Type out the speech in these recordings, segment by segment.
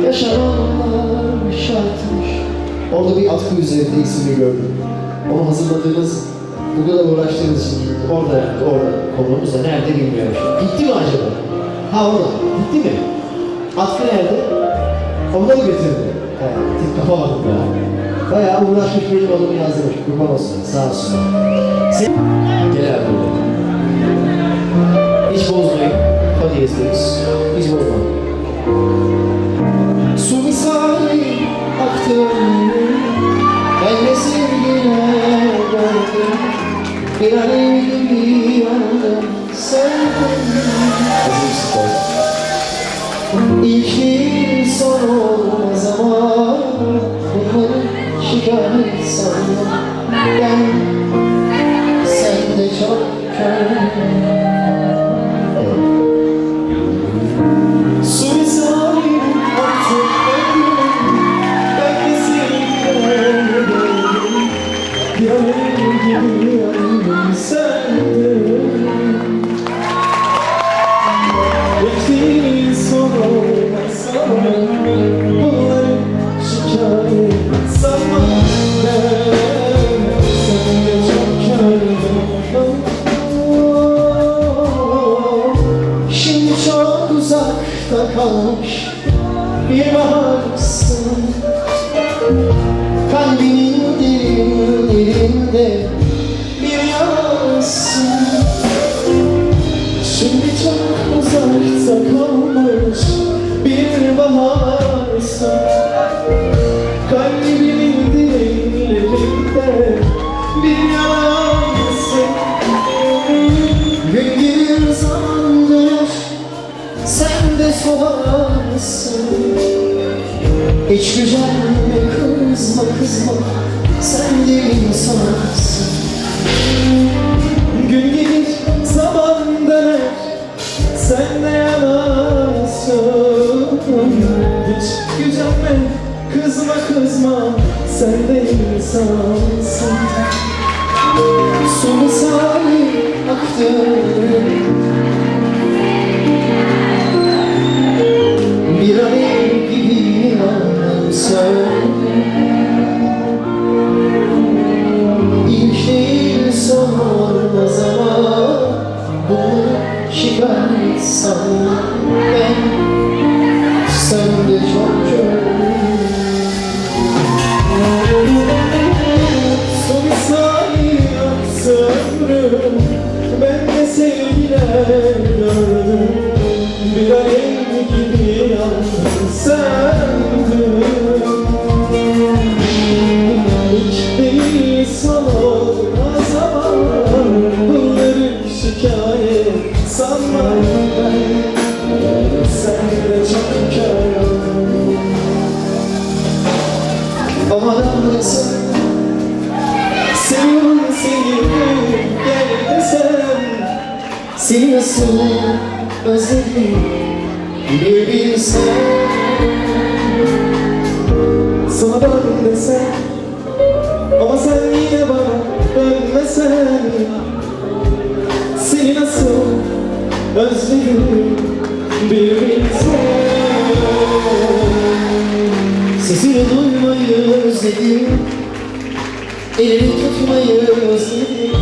Yaşananlar şartmış. Orada bir atkı üzerinde ismini gördüm. Onu hazırladığınız, bu kadar uğraştığınız için orada, orada konumuz nerede bilmiyorum. Gitti mi acaba? Ha orada. Gitti mi? Atkı nerede? Onu da mı getirdi? He, tek kapamadım ya. Bayağı uğraşmış benim adımı yazdırmış. Kurban olsun. Sağ olsun. Sen... Gel abi buraya. Hiç bozmayın. Hadi yazıyoruz. Hiç bozmayın. Bir alev gibi yandım Sevdim İlk değil son olmaz ama Bunları şikayet sandım Ben bir baharsın Kalbimin derinlerinde bir yarasın Gün gelir zaman döner sen de solarsın Hiç gücenme kızma Sen de insansın. Su misali aktı Bir alev gibi yandım İlk değil son olmaz ama Bunu şikayet sanma Ben de sevgiler gördüm. Bir alev gibi yandım söndüm hiç değil son olmaz ama Bunları şikayet sanma ben Sen de çok Aman desem Seviyorum seni Seni nasıl özledim bir bilsen Sana dön desem ama sen yine bana dönmesen. Seni nasıl özledim bir bilsen Sesini duymayı özledim Elini tutmayı özledim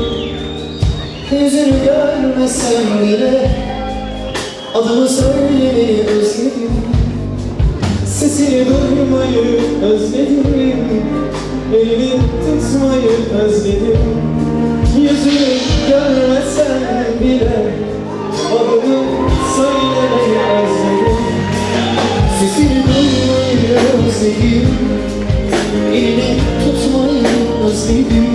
Yüzünü görmesem bile Adımı söylemeyi özledim. Sesini duymayı özledim. Elini tutmayı özledim. Yüzünü görmesen bile Adını söylemeyi özledim. Sesini duymayı özledim. Elini tutmayı özledim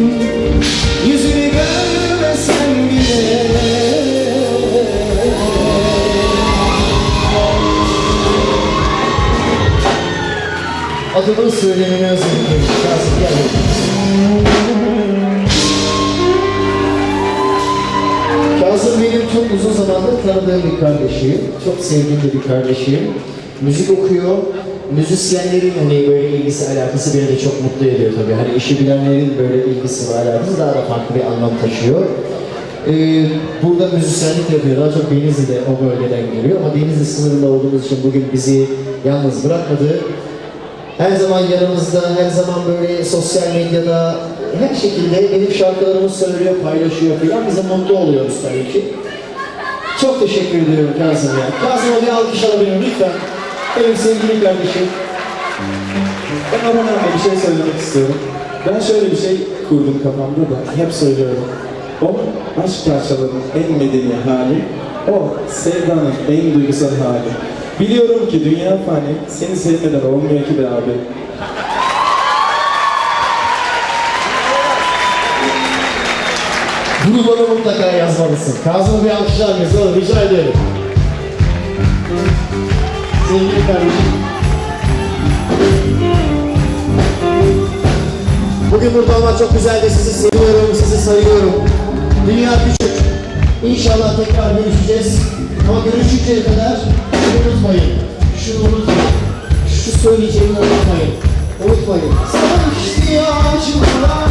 Adımı söylemeni özledim. Kazım gel. Kazım benim çok uzun zamandır tanıdığım bir kardeşim. Çok sevdiğim bir kardeşim. Müzik okuyor. Müzisyenlerin hani böyle ilgisi alakası beni de çok mutlu ediyor tabii. Hani işi bilenlerin böyle ilgisi ve alakası daha da farklı bir anlam taşıyor. Ee, burada müzisyenlik yapıyor. Daha çok Denizli'de o bölgeden geliyor. Ama Denizli sınırında olduğumuz için bugün bizi yalnız bırakmadı. Her zaman yanımızda, her zaman böyle sosyal medyada her şekilde benim şarkılarımı söylüyor, paylaşıyor falan. Biz mutlu oluyoruz tabii ki. Çok teşekkür ediyorum Kazım ya. Kazım'a bir alkış alabilirim lütfen. Benim sevgili kardeşim. Ben Orhan abi bir şey söylemek istiyorum. Ben şöyle bir şey kurdum kafamda da hep söylüyorum. O aşk parçalarının en medeni hali, o sevdanın en duygusal hali. Biliyorum ki dünya fani, seni sevmeden olmuyor ki be abi. Bunu bana mutlaka yazmalısın. Kazım'a bir alkışlar mısın? Oğlum rica ederim. Sevgili kardeşim. Bugün burada olmak çok güzeldi. Sizi seviyorum, sizi sayıyorum. Dünya küçük. İnşallah tekrar görüşeceğiz. Ama görüşünceye kadar bunu unutmayın. Şunu unutmayın. Şu söyleyeceğimi unutmayın. Unutmayın. Sanki yağcılar